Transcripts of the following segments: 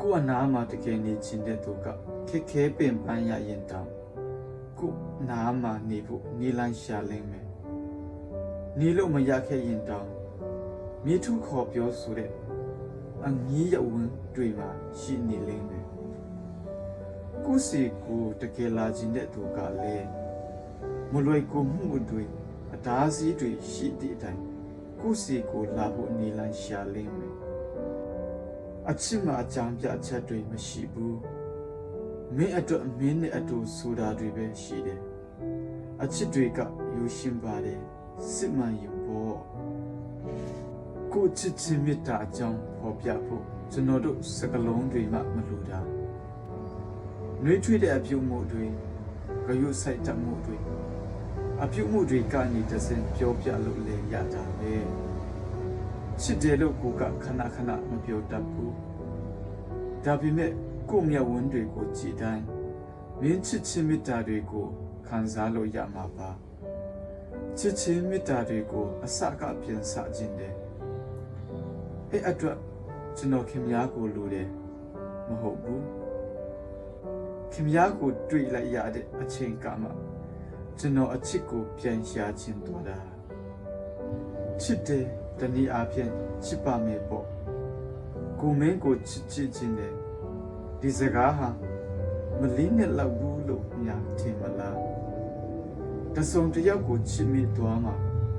ကိုယ့်အနာမှာတကယ်နေခြင်းတဲ့သူကခက်ခဲပင်ပန်းရရင်တောင်ကိုယ့်နာမှာနေဖို့နေလန်းရှာလိမ့်မယ်နေလို့မရခဲ့ရင်တောင်မြေထုခေါ်ပြောဆိုတဲ့အငီးရဝန်းတွေမှာရှိနေလိမ့်မယ်ကိုယ့်စီကိုတကယ်လာခြင်းတဲ့သူကလည်းမလွယ်ကူမှုတွေအတားအဆီးတွေရှိတဲ့အတိုင်းကိုယ့်စီကိုလာဖို့နေလန်းရှာလိမ့်မယ် အချစ်မှာအကြောင်းပြချက်တွေမရှိဘူးမင်းအတွက်မင်းနဲ့အတူဆိုတာတွေပဲရှိတယ်အချစ်တွေကယူရှင်ပါတယ်စစ်မှန်ရင်ပေါ့ကိုချစ်ချင်းမေတ္တာအကြောင်းဖော်ပြဖို့ကျွန်တော်တို့စကလုံးတွေမှမလိုတာနှွေးထွေးတဲ့အပြုမှုတွေဂရုစိုက်တတ်မှုတွေအပြုမှုတွေကနေတစင်ပြောပြလို့လည်းရတာပဲ ချစ်တယ်လို့ကိုကခဏခဏမပြောတတ်ဘူးဒါပေမဲ့ကိုမျက်ဝန်းတွေကိုကြည်တိုင်းမင်းချစ်ချင်းမေတ္တာတွေကိုခံစားလို့ရမှာပါချစ်ချင်းမေတ္တာတွေကိုအစကပြင်ဆခြင်းတယ်အဲ့အတွက်ကျွန်တော်ခင်များကိုလိုတယ်မဟုတ်ဘူးခင်များကိုတွေ့လိုက်ရတဲ့အချိန်ကမှကျွန်တော်အချစ်ကိုပြန်ရှာခြင်းတော်တာချစ်တယ် တနည်းအားဖြင့်ချစ်ပါမယ်ပေါ့ကိုမင်းကိုချစ်ချစ်ချင်းတယ်ဒီစကားဟာမလီနဲ့လောက်ဘူးလို့ညာထင်မလားတစုံတစ်ယောက်ကိုချစ်မိသွားမှာ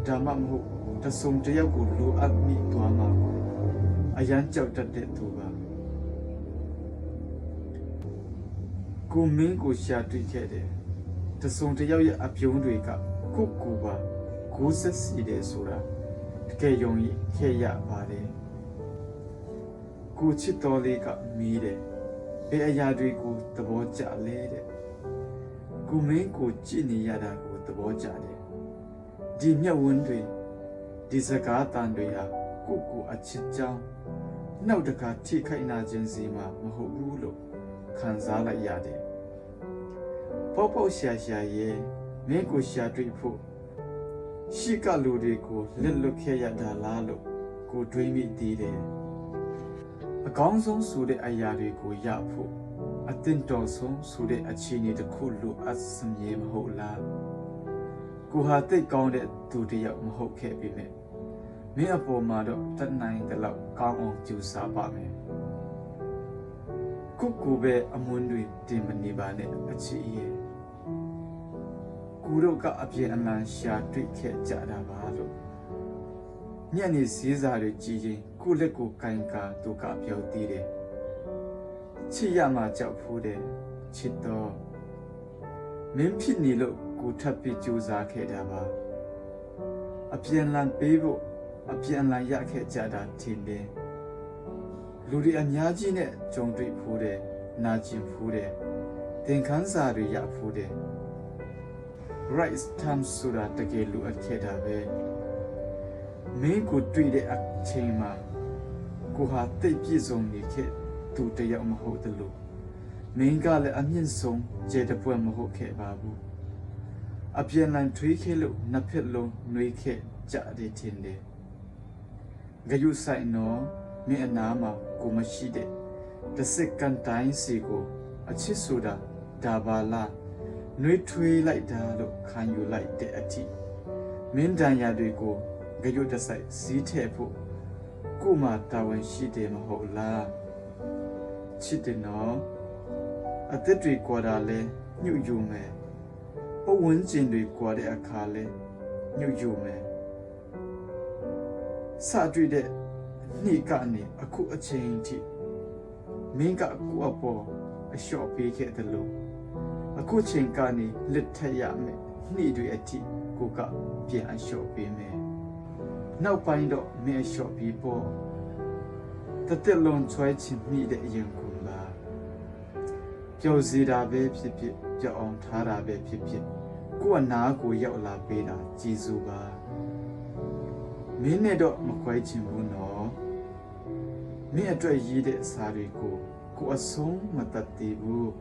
ဒါမှမဟုတ်တစုံတစ်ယောက်ကိုလိုအပ်မိသွားမှာပေါ့အရန်ကြောက်တတ်တဲ့သူပါကိုမင်းကိုရှာတွေ့ခဲ့တယ်တစုံတစ်ယောက်ရဲ့အပြုံးတွေကကိုယ့်ကိုယ်ပါကိုယ်ဆက်စီတယ်ဆိုတာတ ကယ်ယုံကြည်ခဲ့ရပါတယ်ကိုချစ်တော်လေးကမီးတယ်ဘယ်အရာတွေကိုသဘောကျလဲတဲ့ကိုမင်းကိုကြည့်နေရတာကိုသဘောကျတယ်ဒီမျက်ဝန်းတွေဒီစကားတန်တွေဟာကိုကိုအချစ်ကြောင်းနောက်တခါထိခိုက်နာခြင်းစီမှာမဟုတ်ဘူးလို့ခံစားလိုက်ရတယ်ပေါ့ပေါ့ရှာရှာရဲ့မင်းကိုရှာတွေ့ဖို့ ရှိကလူတွေကိုလက်လွတ်ခဲ့ရတာလားလို့ကိုတွေးမိသေးတယ်အကောင်းဆုံးဆိုတဲ့အရာတွေကိုရဖို့အသင့်တော်ဆုံးဆိုတဲ့အခြေအနေတစ်ခုလိုအပ်စမြဲမဟုတ်လားကိုဟာတိတ်ကောင်းတဲ့သူတစ်ယောက်မဟုတ်ခဲ့ပေမဲ့မင်းအပေါ်မှာတော့တတ်နိုင်တဲ့လောက်ကောင်းအောင်ကြိုးစားပါမယ်ကိုကိုပဲအမွန်းတွေတင်မနေပါနဲ့အချစ်ရဲ့ ကိုတို့ကအပြင်းအမှန်ရှာတွေ့ခဲ့ကြတာပါလို့ညနေစည်းစာတွေကြည်ရင်ကိုလက်ကိုကင်ကာသူကပြောသေးတယ်ချစ်ရမှကြောက်ဖို့တယ်ချစ်တော့မင်းဖြစ်နေလို့ကိုထပ်ပြီးကြိုးစားခဲ့တာပါအပြန်လန်ပေးဖို့အပြန်လန်ရခဲ့ကြတာထင်တယ်လူတွေအများကြီးနဲ့ကြုံတွေ့ဖို့တယ်နာကျင်ဖို့တယ်သင်ခန်းစာတွေရဖို့တယ် right time ဆိုတာတကယ်လိုအပ်ခဲ့တာပဲမင်းကိုတွေ့တဲ့အချိန်မှာကိုဟာတိတ်ပြည့်စုံနေခဲ့သူတယောက်မဟုတ်တယ်လို့မင်းကလည်းအမြင့်ဆုံးကျေတပွဲမဟုတ်ခဲ့ပါဘူးအပြန်လန်ထွေးခဲ့လို့နှစ်ဖက်လုံးနှွေးခဲ့ကြတယ်ထင်တယ်ဂယုဆိုင်နော်မင်းအနာမှာကိုမရှိတဲ့တစ်စက္ကန့်တိုင်းစီကိုအချစ်ဆိုတာဒါပါလား နှွေးထွေးလိုက်တာလို့ခံယူလိုက်တဲ့အထိမင်းတန်ရာတွေကိုကြွတ်တဆိုင်စီးထည့်ဖို့ကို့မှာတာဝန်ရှိတယ်မဟုတ်လားချစ်တယ်နော်အသက်တွေကွာတာလဲညှို့ယူမယ်ပဝန်းကျင်တွေကွာတဲ့အခါလဲညှို့ယူမယ်စတွေ့တဲ့နေ့ကနေအခုအချိန်ထိမင်းကကိုယ့်အပေါ်အလျှော့ပေးခဲ့တယ်လို့ အခုချိန်ကနေလက်ထက်ရမယ်နှိတွေအထိကိုကပြန်အလျှော့ပေးမယ်နောက်ပိုင်းတော့မင်းအလျှော့ပြီးပေါ့တသက်လုံးချွဲချင်မိတဲ့အရင်ကလားကြောက်စီတာပဲဖြစ်ဖြစ်ကြောက်အောင်ထားတာပဲဖြစ်ဖြစ်ကိုကနာကိုရောက်လာပေးတာကြည်စုပါမင်းနဲ့တော့မခွဲချင်ဘူးနော်မင်းအတွက်ရေးတဲ့အစာတွေကိုကိုအဆုံးမတတ်သေးဘူး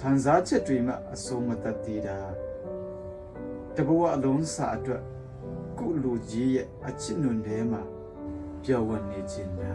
ခံစားချက်တွေမှအဆုံးမတတ်သေးတာတဘဝအလုံးစာအတွက်ကုလူကြီးရဲ့အချစ်နွန်ထဲမှာပျော်ဝနေခြင်းတာ